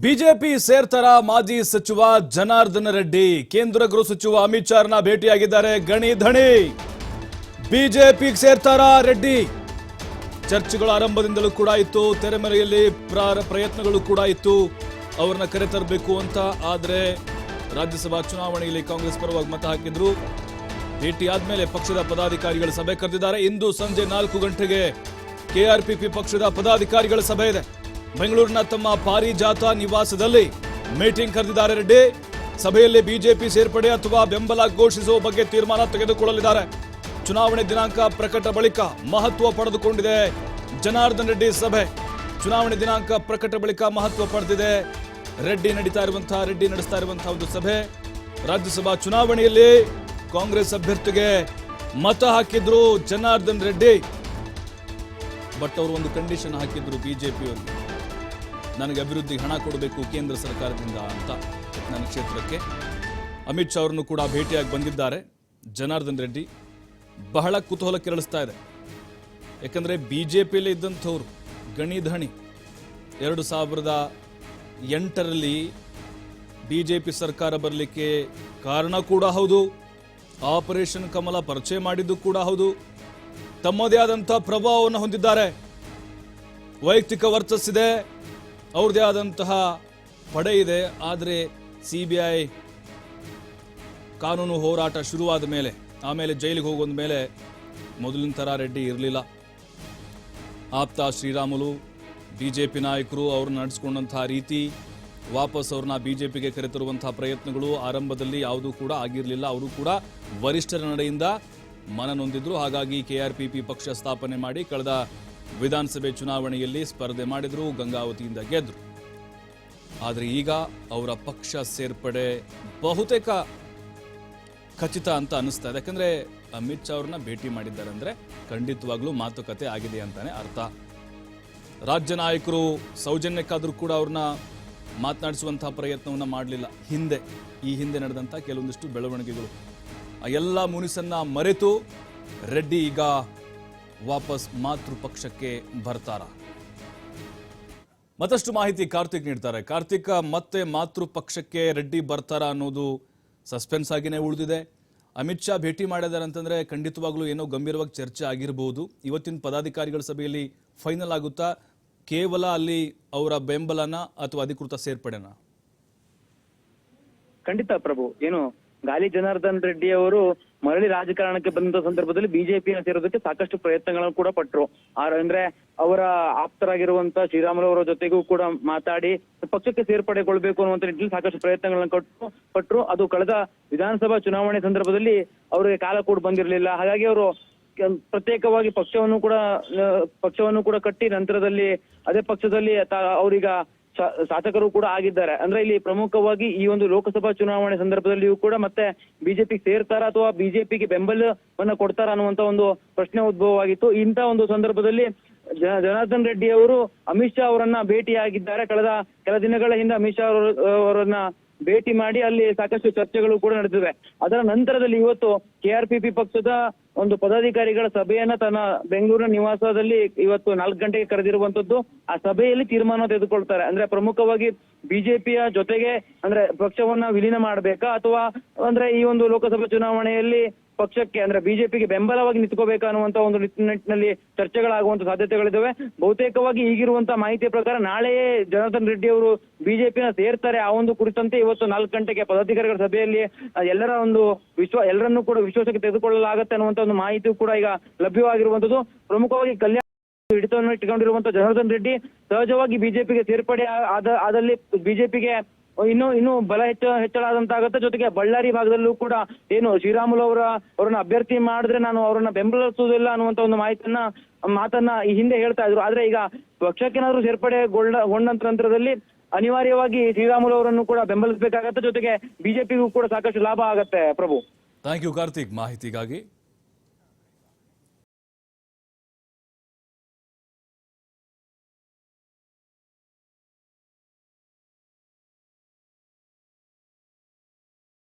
BJP ಸೇರ್ತರ ಮಾಜಿ ಸಚಿವ ಜನಾರ್ದನ ರೆಡ್ಡಿ. ಕೇಂದ್ರ ಗೃಹ ಸಚಿವ ಅಮಿತ್ ಶಾರ್ನ ಭೇಟಿಯಾಗಿದ್ದಾರೆ ಗಣಿ ಧಣಿ. ಬಿಜೆಪಿ ಸೇರ್ತಾರ ರೆಡ್ಡಿ. ಚರ್ಚೆಗಳ ಆರಂಭದಿಂದಲೂ ಕೂಡ ಇತ್ತು, ತೆರೆಮರೆಯಲ್ಲಿ ಪ್ರ- ಪ್ರಯತ್ನಗಳು ಕೂಡ ಇತ್ತು. ಅವರನ್ನ ಕರೆತರಬೇಕು ಅಂತ, ಆದರೆ ರಾಜ್ಯಸಭಾ ಚುನಾವಣೆಯಲ್ಲಿ ಕಾಂಗ್ರೆಸ್ ಪರವಾಗಿ ಮತ ಹಾಕಿದ್ರು. ಭೇಟಿ ಆದ್ಮೇಲೆ ಪಕ್ಷದ ಪದಾಧಿಕಾರಿಗಳ ಸಭೆ ಕರೆದಿದ್ದಾರೆ. ಇಂದು ಸಂಜೆ ನಾಲ್ಕು ಗಂಟೆಗೆ ಕೆಆರ್ಪಿಪಿ ಪಕ್ಷದ ಪದಾಧಿಕಾರಿಗಳ ಸಭೆ ಇದೆ. ಬೆಂಗಳೂರಿನ ತಮ್ಮ ಪಾರಿಜಾತ ನಿವಾಸದಲ್ಲಿ ಮೀಟಿಂಗ್ ಕರೆದಿದ್ದಾರೆ ರೆಡ್ಡಿ. ಸಭೆಯಲ್ಲಿ ಬಿಜೆಪಿ ಸೇರ್ಪಡೆ ಅಥವಾ ಬೆಂಬಲ ಘೋಷಿಸುವ ಬಗ್ಗೆ ತೀರ್ಮಾನ ತೆಗೆದುಕೊಳ್ಳಲಿದ್ದಾರೆ. ಚುನಾವಣೆ ದಿನಾಂಕ ಪ್ರಕಟ ಬಳಿಕ ಮಹತ್ವ ಪಡೆದುಕೊಂಡಿದೆ ಜನಾರ್ದನ್ ರೆಡ್ಡಿ ಸಭೆ. ಚುನಾವಣೆ ದಿನಾಂಕ ಪ್ರಕಟ ಬಳಿಕ ಮಹತ್ವ ಪಡೆದಿದೆ. ರೆಡ್ಡಿ ನಡೀತಾ ಇರುವಂತಹ ರೆಡ್ಡಿ ನಡೆಸ್ತಾ ಇರುವಂತಹ ಒಂದು ಸಭೆ. ರಾಜ್ಯಸಭಾ ಚುನಾವಣೆಯಲ್ಲಿ ಕಾಂಗ್ರೆಸ್ ಅಭ್ಯರ್ಥಿಗೆ ಮತ ಹಾಕಿದ್ರು ಜನಾರ್ದನ್ ರೆಡ್ಡಿ. ಬಟ್ ಅವರು ಒಂದು ಕಂಡೀಷನ್ ಹಾಕಿದ್ರು ಬಿಜೆಪಿಯವರಿಗೆ ನನಗೆ ಅಭಿವೃದ್ಧಿಗೆ ಹಣ ಕೊಡಬೇಕು ಕೇಂದ್ರ ಸರ್ಕಾರದಿಂದ ಅಂತ ನನ್ನ ಕ್ಷೇತ್ರಕ್ಕೆ. ಅಮಿತ್ ಶಾ ಅವರನ್ನು ಕೂಡ ಭೇಟಿಯಾಗಿ ಬಂದಿದ್ದಾರೆ. ಜನಾರ್ದನ್ ರೆಡ್ಡಿ ಬಹಳ ಕುತೂಹಲ ಕೆರಳಿಸ್ತಾ ಇದೆ. ಯಾಕಂದರೆ ಬಿ ಜೆ ಪಿಯಲ್ಲಿ ಇದ್ದಂಥವ್ರು, ಗಣಿ ಧಣಿ, ಎರಡು ಸಾವಿರದ ಎಂಟರಲ್ಲಿ ಬಿ ಜೆ ಪಿ ಸರ್ಕಾರ ಬರಲಿಕ್ಕೆ ಕಾರಣ ಕೂಡ ಹೌದು, ಆಪರೇಷನ್ ಕಮಲ ಪರಿಚಯ ಮಾಡಿದ್ದು ಕೂಡ ಹೌದು, ತಮ್ಮದೇ ಆದಂಥ ಪ್ರಭಾವವನ್ನು ಹೊಂದಿದ್ದಾರೆ. ವೈಯಕ್ತಿಕ ವರ್ಚಸ್ಸಿದೆ. ಅವ್ರದ್ದೇ ಆದಂತಹ ಪಡೆ ಇದೆ, ಆದರೆ ಸಿ ಬಿ ಐ ಕಾನೂನು ಹೋರಾಟ ಶುರುವಾದ ಮೇಲೆ, ಆಮೇಲೆ ಜೈಲಿಗೆ ಹೋಗೋದ ಮೇಲೆ ಮೊದಲಿನ ಥರ ರೆಡ್ಡಿ ಇರಲಿಲ್ಲ. ಆಪ್ತ ಶ್ರೀರಾಮುಲು ಬಿ ಜೆ ಪಿ ನಾಯಕರು ಅವ್ರನ್ನ ನಡೆಸ್ಕೊಂಡಂತಹ ರೀತಿ ವಾಪಸ್ ಅವ್ರನ್ನ ಬಿ ಜೆ ಪಿಗೆ ಕರೆತರುವಂತಹ ಪ್ರಯತ್ನಗಳು ಆರಂಭದಲ್ಲಿ ಯಾವುದೂ ಕೂಡ ಆಗಿರಲಿಲ್ಲ. ಅವರು ಕೂಡ ವರಿಷ್ಠರ ನಡೆಯಿಂದ ಮನನೊಂದಿದ್ರು. ಹಾಗಾಗಿ ಕೆ ಆರ್ ಪಿ ಪಿ ಪಕ್ಷ ಸ್ಥಾಪನೆ ಮಾಡಿ ಕಳೆದ ವಿಧಾನಸಭೆ ಚುನಾವಣೆಯಲ್ಲಿ ಸ್ಪರ್ಧೆ ಮಾಡಿದ್ರು, ಗಂಗಾವತಿಯಿಂದ ಗೆದ್ರು. ಆದರೆ ಈಗ ಅವರ ಪಕ್ಷ ಸೇರ್ಪಡೆ ಬಹುತೇಕ ಖಚಿತ ಅಂತ ಅನಿಸ್ತಾ ಇದೆ. ಯಾಕಂದ್ರೆ ಅಮಿತ್ ಶಾ ಅವ್ರನ್ನ ಭೇಟಿ ಮಾಡಿದ್ದಾರೆ ಅಂದ್ರೆ ಖಂಡಿತವಾಗ್ಲೂ ಮಾತುಕತೆ ಆಗಿದೆ ಅಂತಾನೆ ಅರ್ಥ. ರಾಜ್ಯ ನಾಯಕರು ಸೌಜನ್ಯಕ್ಕಾದರೂ ಕೂಡ ಅವ್ರನ್ನ ಮಾತನಾಡಿಸುವಂತಹ ಪ್ರಯತ್ನವನ್ನ ಮಾಡಲಿಲ್ಲ. ಹಿಂದೆ, ಈ ಹಿಂದೆ ನಡೆದಂಥ ಕೆಲವೊಂದಿಷ್ಟು ಬೆಳವಣಿಗೆಗಳು. ಆ ಎಲ್ಲ ಮುನಿಸನ್ನ ಮರೆತು ರೆಡ್ಡಿ ಈಗ ವಾಪಸ್ ಮಾತೃ ಪಕ್ಷಕ್ಕೆ ಬರ್ತಾರ? ಮತ್ತಷ್ಟು ಮಾಹಿತಿ ಕಾರ್ತಿಕ್ ನೀಡ್ತಾರೆ. ಕಾರ್ತಿಕ್ ಮತ್ತೆ ಮಾತೃ ಪಕ್ಷಕ್ಕೆ ರೆಡ್ಡಿ ಬರ್ತಾರ ಅನ್ನೋದು ಸಸ್ಪೆನ್ಸ್ ಆಗಿನೇ ಉಳಿದಿದೆ. ಅಮಿತ್ ಶಾ ಭೇಟಿ ಮಾಡಿದ್ದಾರೆ ಅಂತಂದ್ರೆ ಖಂಡಿತವಾಗ್ಲೂ ಏನೋ ಗಂಭೀರವಾಗಿ ಚರ್ಚೆ ಆಗಿರಬಹುದು ಇವತ್ತಿನ ಪದಾಧಿಕಾರಿಗಳ ಸಭೆಯಲ್ಲಿ ಫೈನಲ್ ಆಗುತ್ತಾ? ಕೇವಲ ಅಲ್ಲಿ ಅವರ ಬೆಂಬಲನ ಅಥವಾ ಅಧಿಕೃತ ಸೇರ್ಪಡೆನಾ? ಖಂಡಿತ ಪ್ರಭು, ಏನು ಗಾಲಿ ಜನಾರ್ದನ್ ರೆಡ್ಡಿ ಅವರು ಮರಳಿ ರಾಜಕಾರಣಕ್ಕೆ ಬಂದ ಸಂದರ್ಭದಲ್ಲಿ ಬಿಜೆಪಿಯನ್ನು ಸೇರೋದಕ್ಕೆ ಸಾಕಷ್ಟು ಪ್ರಯತ್ನಗಳನ್ನು ಕೂಡ ಪಟ್ರು. ಆರ್ ಅಂದ್ರೆ ಅವರ ಆಪ್ತರಾಗಿರುವಂತ ಶ್ರೀರಾಮುಲು ಅವರ ಜೊತೆಗೂ ಕೂಡ ಮಾತಾಡಿ ಪಕ್ಷಕ್ಕೆ ಸೇರ್ಪಡೆಗೊಳ್ಬೇಕು ಅನ್ನುವಂತ ನಿಟ್ಟಿನಲ್ಲಿ ಸಾಕಷ್ಟು ಪ್ರಯತ್ನಗಳನ್ನು ಕೊಟ್ಟು, ಪಟ್ರು. ಅದು ಕಳೆದ ವಿಧಾನಸಭಾ ಚುನಾವಣೆ ಸಂದರ್ಭದಲ್ಲಿ ಅವರಿಗೆ ಕಾಲ ಕೂಡ ಬಂದಿರಲಿಲ್ಲ. ಹಾಗಾಗಿ ಅವರು ಪ್ರತ್ಯೇಕವಾಗಿ ಪಕ್ಷವನ್ನು ಕೂಡ ಪಕ್ಷವನ್ನು ಕೂಡ ಕಟ್ಟಿ ನಂತರದಲ್ಲಿ ಅದೇ ಪಕ್ಷದಲ್ಲಿ ಅವರೀಗ ಶಾಸಕರು ಕೂಡ ಆಗಿದ್ದಾರೆ. ಅಂದ್ರೆ ಇಲ್ಲಿ ಪ್ರಮುಖವಾಗಿ ಈ ಒಂದು ಲೋಕಸಭಾ ಚುನಾವಣೆ ಸಂದರ್ಭದಲ್ಲಿಯೂ ಕೂಡ ಮತ್ತೆ ಬಿಜೆಪಿ ಸೇರ್ತಾರ ಅಥವಾ ಬಿಜೆಪಿಗೆ ಬೆಂಬಲವನ್ನ ಕೊಡ್ತಾರ ಅನ್ನುವಂತ ಒಂದು ಪ್ರಶ್ನೆ ಉದ್ಭವವಾಗಿತ್ತು. ಇಂಥ ಒಂದು ಸಂದರ್ಭದಲ್ಲಿ ಜನ- ಜನಾರ್ದನ್ ರೆಡ್ಡಿ ಅವರು ಅಮಿತ್ ಶಾ ಅವರನ್ನ ಭೇಟಿಯಾಗಿದ್ದಾರೆ. ಕಳೆದ ಕೆಲ ದಿನಗಳ ಹಿಂದೆ ಅಮಿತ್ ಶಾ ಅವರು, ಅವರನ್ನ ಭೇಟಿ ಮಾಡಿ ಅಲ್ಲಿ ಸಾಕಷ್ಟು ಚರ್ಚೆಗಳು ಕೂಡ ನಡೆದಿವೆ. ಅದರ ನಂತರದಲ್ಲಿ ಇವತ್ತು ಕೆಆರ್ಪಿಪಿ ಪಕ್ಷದ ಒಂದು ಪದಾಧಿಕಾರಿಗಳ ಸಭೆಯನ್ನ ತನ್ನ ಬೆಂಗಳೂರಿನ ನಿವಾಸದಲ್ಲಿ ಇವತ್ತು ನಾಲ್ಕು ಗಂಟೆಗೆ ಕರೆದಿರುವಂತದ್ದು, ಆ ಸಭೆಯಲ್ಲಿ ತೀರ್ಮಾನ ತೆಗೆದುಕೊಳ್ತಾರೆ. ಅಂದ್ರೆ ಪ್ರಮುಖವಾಗಿ ಬಿಜೆಪಿಯ ಜೊತೆಗೆ ಅಂದ್ರೆ ಪಕ್ಷವನ್ನ ವಿಲೀನ ಮಾಡಬೇಕಾ ಅಥವಾ ಅಂದ್ರೆ ಈ ಒಂದು ಲೋಕಸಭಾ ಚುನಾವಣೆಯಲ್ಲಿ ಪಕ್ಷಕ್ಕೆ ಅಂದ್ರೆ ಬಿಜೆಪಿಗೆ ಬೆಂಬಲವಾಗಿ ನಿಂತ್ಕೋಬೇಕು ಅನ್ನುವಂತ ಒಂದು ನಿಟ್- ನಿಟ್ಟಿನಲ್ಲಿ ಚರ್ಚೆಗಳಾಗುವಂತ ಸಾಧ್ಯತೆಗಳಿದ್ದಾವೆ ಬಹುತೇಕವಾಗಿ ಈಗಿರುವಂತಹ ಮಾಹಿತಿಯ ಪ್ರಕಾರ ನಾಳೆಯೇ ಜನಾರ್ದನ್ ರೆಡ್ಡಿ ಅವರು ಬಿಜೆಪಿನ ಸೇರ್ತಾರೆ ಆ ಒಂದು ಕುರಿತಂತೆ ಇವತ್ತು ನಾಲ್ಕು ಗಂಟೆಗೆ ಪದಾಧಿಕಾರಿಗಳ ಸಭೆಯಲ್ಲಿ ಎಲ್ಲರ ಒಂದು ವಿಶ್ವ, ಎಲ್ಲರನ್ನೂ ಕೂಡ ವಿಶ್ವಾಸಕ್ಕೆ ತೆಗೆದುಕೊಳ್ಳಲಾಗುತ್ತೆ ಅನ್ನುವಂತ ಒಂದು ಮಾಹಿತಿಯು ಕೂಡ ಈಗ ಲಭ್ಯವಾಗಿರುವಂತದ್ದು. ಪ್ರಮುಖವಾಗಿ ಕಲ್ಯಾಣ ಹಿಡಿತವನ್ನು ಇಟ್ಟುಕೊಂಡಿರುವಂತಹ ಜನಾರ್ದನ್ ರೆಡ್ಡಿ ಸಹಜವಾಗಿ ಬಿಜೆಪಿಗೆ ಸೇರ್ಪಡೆ ಆದಲ್ಲಿ ಬಿಜೆಪಿಗೆ ಇನ್ನು ಇನ್ನು ಬಲ ಹೆಚ್ಚ ಹೆಚ್ಚಳ ಆದಂತಾಗತ್ತೆ ಜೊತೆಗೆ ಬಳ್ಳಾರಿ ಭಾಗದಲ್ಲೂ ಕೂಡ ಏನು ಶ್ರೀರಾಮುಲು ಅವರ, ಅವರನ್ನ ಅಭ್ಯರ್ಥಿ ಮಾಡಿದ್ರೆ ನಾನು ಅವರನ್ನ ಬೆಂಬಲಿಸುವುದಿಲ್ಲ ಅನ್ನುವಂತ ಒಂದು ಮಾಹಿತಿಯನ್ನ ಮಾತನ್ನ ಈ ಹಿಂದೆ ಹೇಳ್ತಾ ಇದ್ರು. ಆದ್ರೆ ಈಗ ಪಕ್ಷಕ್ಕೇನಾದ್ರೂ ಸೇರ್ಪಡೆ ಗೊಂಡ ನಂತರದಲ್ಲಿ ಅನಿವಾರ್ಯವಾಗಿ ಶ್ರೀರಾಮುಲು ಅವರನ್ನು ಕೂಡ ಬೆಂಬಲಿಸಬೇಕಾಗತ್ತೆ. ಜೊತೆಗೆ ಬಿಜೆಪಿಗೂ ಕೂಡ ಸಾಕಷ್ಟು ಲಾಭ ಆಗತ್ತೆ ಪ್ರಭು. ಥ್ಯಾಂಕ್ ಯು ಕಾರ್ತಿಕ್ ಮಾಹಿತಿಗಾಗಿ